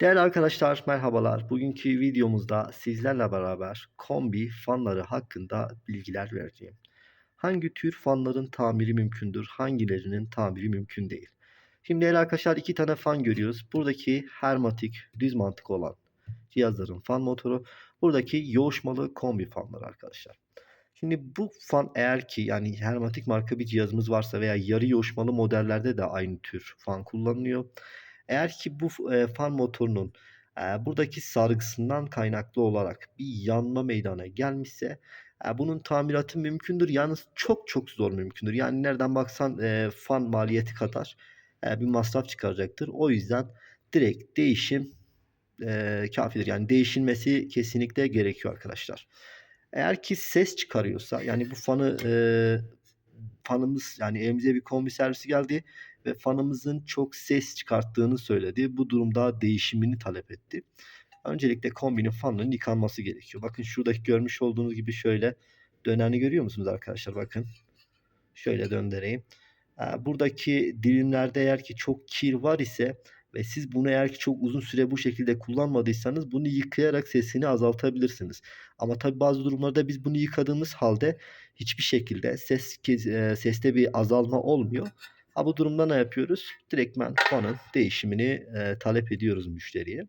Değerli arkadaşlar merhabalar. Bugünkü videomuzda sizlerle beraber kombi fanları hakkında bilgiler vereceğim. Hangi tür fanların tamiri mümkündür, hangilerinin tamiri mümkün değil? Şimdi değerli arkadaşlar iki tane fan görüyoruz. Buradaki hermatik düz mantık olan cihazların fan motoru. Buradaki yoğuşmalı kombi fanları arkadaşlar. Şimdi bu fan eğer ki yani hermatik marka bir cihazımız varsa veya yarı yoğuşmalı modellerde de aynı tür fan kullanılıyor. Eğer ki bu f fan motorunun, eee, buradaki sargısından kaynaklı olarak bir yanma meydana gelmişse, eee, bunun tamiratı mümkündür. Yalnız çok çok zor mümkündür. Yani nereden baksan, eee, fan maliyeti kadar, eee, bir masraf çıkaracaktır. O yüzden direkt değişim, eee, kâfidir. Yani değişilmesi kesinlikle gerekiyor arkadaşlar. Eğer ki ses çıkarıyorsa, yani bu fanı, eee, fanımız yani evimize bir kombi servisi geldi ve fanımızın çok ses çıkarttığını söyledi. Bu durumda değişimini talep etti. Öncelikle kombinin fanının yıkanması gerekiyor. Bakın şuradaki görmüş olduğunuz gibi şöyle döneni görüyor musunuz arkadaşlar? Bakın. Şöyle döndüreyim. Eee, buradaki dilimlerde eğer ki çok kir var ise ve siz bunu eğer ki çok uzun süre bu şekilde kullanmadıysanız bunu yıkayarak sesini azaltabilirsiniz. Ama tabii bazı durumlarda biz bunu yıkadığımız halde hiçbir şekilde ses eee, seste bir azalma olmuyor. Ha, bu durumda ne yapıyoruz? Direktmen fanın değişimini, eee, talep ediyoruz müşteriye.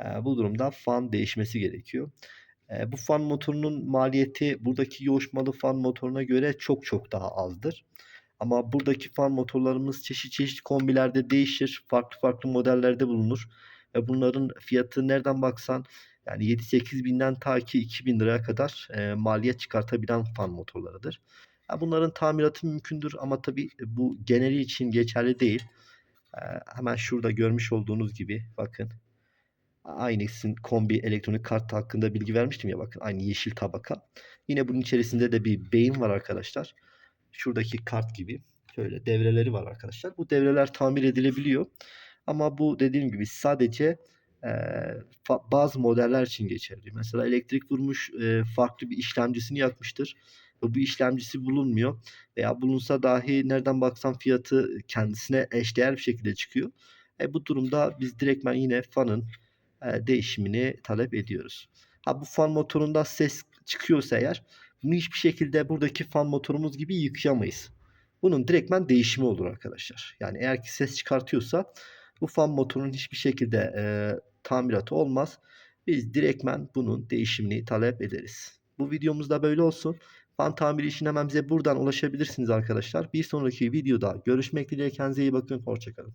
Eee, bu durumda fan değişmesi gerekiyor. Eee, bu fan motorunun maliyeti buradaki yoğuşmalı fan motoruna göre çok çok daha azdır. Ama buradaki fan motorlarımız çeşit çeşit kombilerde değişir. Farklı farklı modellerde bulunur ve bunların fiyatı nereden baksan yani 7-8 binden ta ki ₺2000'ya kadar, eee, maliyet çıkartabilen fan motorlarıdır. Ha, bunların tamiratı mümkündür ama tabii bu geneli için geçerli değil. Eee, hemen şurada görmüş olduğunuz gibi bakın. Aynısın kombi elektronik kart hakkında bilgi vermiştim ya bakın aynı yeşil tabaka. Yine bunun içerisinde de bir beyin var arkadaşlar. Şuradaki kart gibi şöyle devreleri var arkadaşlar. Bu devreler tamir edilebiliyor. Ama bu dediğim gibi sadece, fa bazı modeller için geçerli. Mesela elektrik vurmuş, eee, farklı bir işlemcisini yakmıştır ve bu işlemcisi bulunmuyor veya bulunsa dahi nereden baksan fiyatı kendisine eşdeğer bir şekilde çıkıyor. E, bu durumda biz direktmen yine fanın, eee, değişimini talep ediyoruz. Ha, bu fan motorunda ses çıkıyorsa eğer bunu hiçbir şekilde buradaki fan motorumuz gibi yıkayamayız. Bunun direktmen değişimi olur arkadaşlar. Yani eğer ki ses çıkartıyorsa bu fan motorunun hiçbir şekilde, eee, tamiratı olmaz. Biz direktmen bunun değişimini talep ederiz. Bu videomuz da böyle olsun. Fan tamiri için hemen bize buradan ulaşabilirsiniz arkadaşlar. Bir sonraki videoda görüşmek dileğiyle. Kendinize iyi bakın. Hoşça kalın.